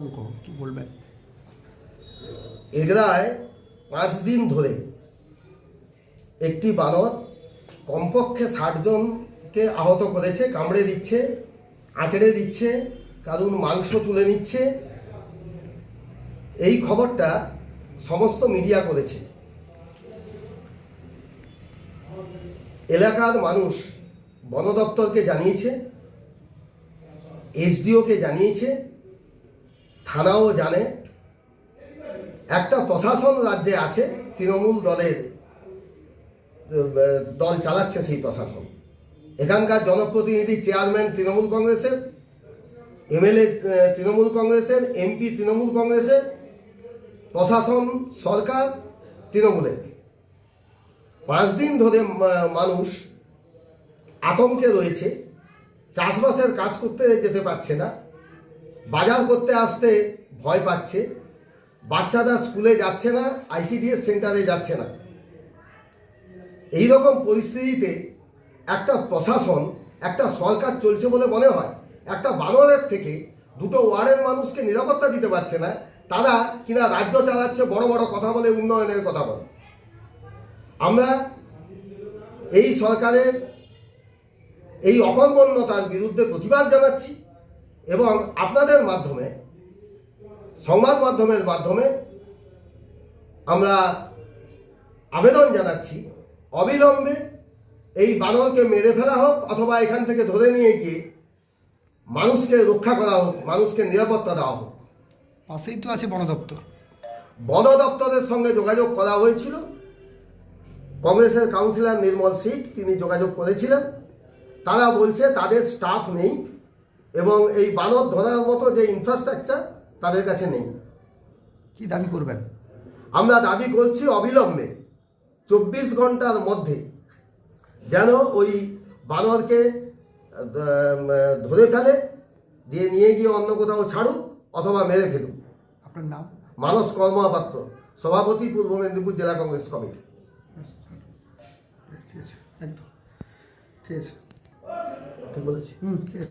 অঙ্ক, কি বলবেন এগরায় পাঁচ দিন ধরে একটি বানর কমপক্ষে ষাট জনকে আহত করেছে, কামড়ে দিচ্ছে, আঁচড়ে দিচ্ছে, কারুর মাংস তুলে নিচ্ছে। এই খবরটা সমস্ত মিডিয়া করেছে। এলাকার মানুষ বন দপ্তরকে জানিয়েছে, এসডিওকে জানিয়েছে থানাও জানে। একটা প্রশাসন রাজ্যে আছে, তৃণমূল দলের দল চালাচ্ছে সেই প্রশাসন। এখানকার জনপ্রতিনিধি চেয়ারম্যান তৃণমূল কংগ্রেসের, এমএলএ তৃণমূল কংগ্রেসের, এমপি তৃণমূল কংগ্রেসের, প্রশাসন, সরকার তৃণমূলের। পাঁচ দিন ধরে মানুষ আতঙ্কে রয়েছে, চাষবাসের কাজ করতে যেতে পারছে না। বাজার করতে আসতে ভয় পাচ্ছে। বাচ্চারা স্কুলে যাচ্ছে না আইসিডিএস সেন্টারে যাচ্ছে না। এই রকম পরিস্থিতিতে একটা প্রশাসন, একটা সরকার চলছে বলে মনে হয়, একটা বানরের থেকে দুটো ওয়ার্ডের মানুষকে নিরাপত্তা দিতে পারছে না, তারা কিনা রাজ্য চালাচ্ছে, বড় বড় কথা বলে, উন্নয়নের কথা বলে। আমরা এই সরকারের এই অকর্মণ্যতার বিরুদ্ধে প্রতিবাদ জানাচ্ছি। এবং আপনাদের মাধ্যমে সংবাদ মাধ্যমের মাধ্যমে আমরা আবেদন জানাচ্ছি অবিলম্বে এই বানরকে মেরে ফেলা হোক অথবা এখান থেকে ধরে নিয়ে গিয়ে মানুষকে রক্ষা করা হোক মানুষকে নিরাপত্তা দেওয়া হোক। পাশেই তো আছে বন দপ্তর। বন দপ্তরের সঙ্গে যোগাযোগ করা হয়েছিল। কংগ্রেসের কাউন্সিলর নির্মল সিট তিনি যোগাযোগ করেছিলেন। তারা বলছে তাদের স্টাফ নেই। এবং এই বানর ধরার মতো যে ইনফ্রাস্ট্রাকচার তাদের কাছে নেই। কি দাবি করবেন? আমরা দাবি করছি অবিলম্বে চব্বিশ ঘণ্টার মধ্যে যেন ওই বানরকে ধরে ফেলে দিয়ে নিয়ে গিয়ে অন্য কোথাও ছাড়ুক অথবা মেরে ফেলুক। আপনার নাম? মানস কর্মপাত্র সভাপতি পূর্ব মেদিনীপুর জেলা কংগ্রেস কমিটি। ঠিক আছে একদম। ঠিক বলেছি? হুম ঠিক আছে।